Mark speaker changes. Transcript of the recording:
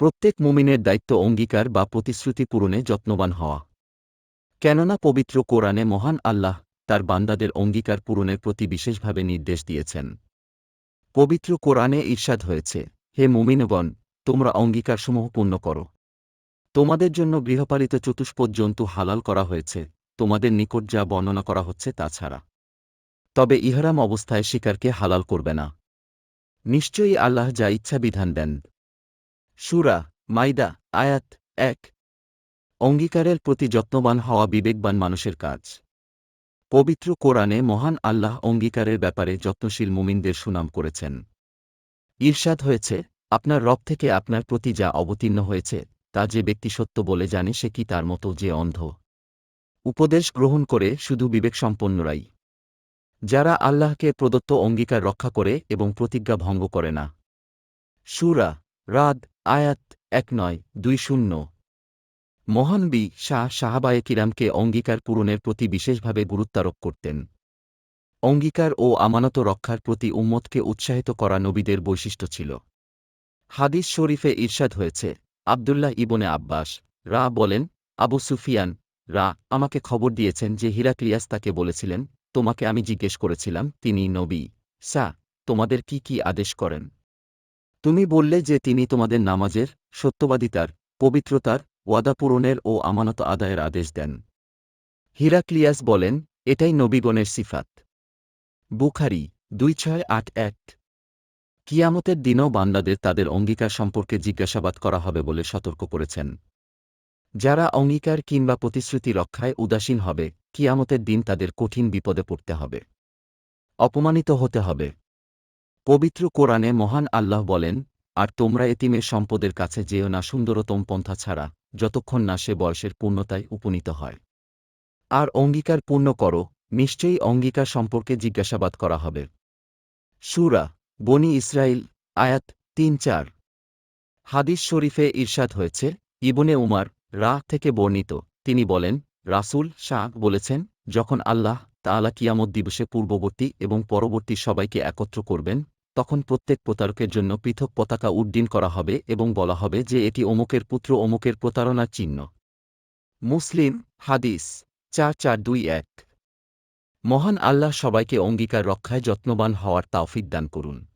Speaker 1: প্রত্যেক মুমিনের দায়িত্ব অঙ্গীকার বা প্রতিশ্রুতি পূরণে যত্নবান হওয়া। কেননা পবিত্র কোরআনে মহান আল্লাহ তার বান্দাদের অঙ্গীকার পূরণের প্রতি বিশেষভাবে নির্দেশ দিয়েছেন। পবিত্র কোরআনে ঈর্ষাদ হয়েছে, হে মুমিনগণ, তোমরা অঙ্গীকারসমূহ পূর্ণ করো। তোমাদের জন্য গৃহপালিত চতুষ্পদ জন্তু হালাল করা হয়েছে, তোমাদের নিকট যা বর্ণনা করা হচ্ছে তা ছাড়া। তবে ইহরাম অবস্থায় শিকারকে হালাল করবে না। নিশ্চয়ই আল্লাহ যা ইচ্ছা বিধান দেন সুরা মাইদা আয়াত, এক। অঙ্গীকারের প্রতি যত্নবান হওয়া বিবেকবান মানুষের কাজ। পবিত্র কোরআনে মহান আল্লাহ অঙ্গীকারের ব্যাপারে যত্নশীল মুমিনদের সুনাম করেছেন। ঈর্ষাদ হয়েছে, আপনার রব থেকে আপনার প্রতি যা অবতীর্ণ হয়েছে, তা যে ব্যক্তি সত্য বলে জানে সে কি তার মতো যে অন্ধ। উপদেশ গ্রহণ করে শুধু বিবেকসম্পন্নরাই। যারা আল্লাহকে প্রদত্ত অঙ্গীকার রক্ষা করে এবং প্রতিজ্ঞা ভঙ্গ করে না। সুরা, রাদ আয়াত এক নয়, দুই শূন্য। মহানবী শাহ সাহাবায়ে কিরামকে অঙ্গীকার পূরণের প্রতি বিশেষভাবে গুরুত্বারোপ করতেন। অঙ্গীকার ও আমানত রক্ষার প্রতি উম্মতকে উৎসাহিত করা নবীদের বৈশিষ্ট্য ছিল। হাদিস শরীফে ঈর্ষাদ হয়েছে, আবদুল্লাহ ইবনে আব্বাস, রা বলেন, আবু সুফিয়ান, রা আমাকে খবর দিয়েছেন যে হিরাক্লিয়াস তাকে বলেছিলেন, তোমাকে আমি জিজ্ঞেস করেছিলাম, তিনি নবী সা তোমাদের কি কি আদেশ করেন? তুমি বললে যে তিনি তোমাদের নামাজের সত্যবাদিতার, পবিত্রতার, ওয়াদা পূরণের ও আমানত আদায়ের আদেশ দেন। হিরাক্লিয়াস বলেন, এটাই নবীগণের সিফাত। বুখারি দুই ছয় আট এক। কিয়ামতের দিনও বান্দাদের তাদের অঙ্গীকার সম্পর্কে জিজ্ঞাসাবাদ করা হবে বলে সতর্ক করেছেন। যারা অঙ্গীকার কিংবা প্রতিশ্রুতি রক্ষায় উদাসীন হবে, কিয়ামতের দিন তাদের কঠিন বিপদে পড়তে হবে। অপমানিত হতে হবে। পবিত্র কোরআনে মহান আল্লাহ বলেন, আর তোমরা এতিমের সম্পদের কাছে যেও না সুন্দরতম পন্থা ছাড়া, যতক্ষণ না সে বয়সের পূর্ণতায় উপনীত হয়। আর অঙ্গীকার পূর্ণ করো, নিশ্চয়ই অঙ্গীকার সম্পর্কে জিজ্ঞাসাবাদ করা হবে। সুরা বনি ইসরাইল আয়াত তিন চার। হাদিস শরীফে ঈর্ষাদ হয়েছে, ইবনে উমার রা থেকে বর্ণিত। তিনি বলেন, রাসূল শাহ বলেছেন, যখন আল্লাহ তাআলা কিয়ামত দিবসে পূর্ববর্তী এবং পরবর্তী সবাইকে একত্র করবেন তখন প্রত্যেক প্রতারকের জন্য পৃথক পতাকা উড্ডীন করা হবে এবং বলা হবে যে এটি অমুকের পুত্র, অমুকের প্রতারণার চিহ্ন। মুসলিম, হাদিস, চার চার, দুই, এক। মহান আল্লাহ সবাইকে অঙ্গীকার রক্ষায় যত্নবান হওয়ার তাওফিক দান করুন।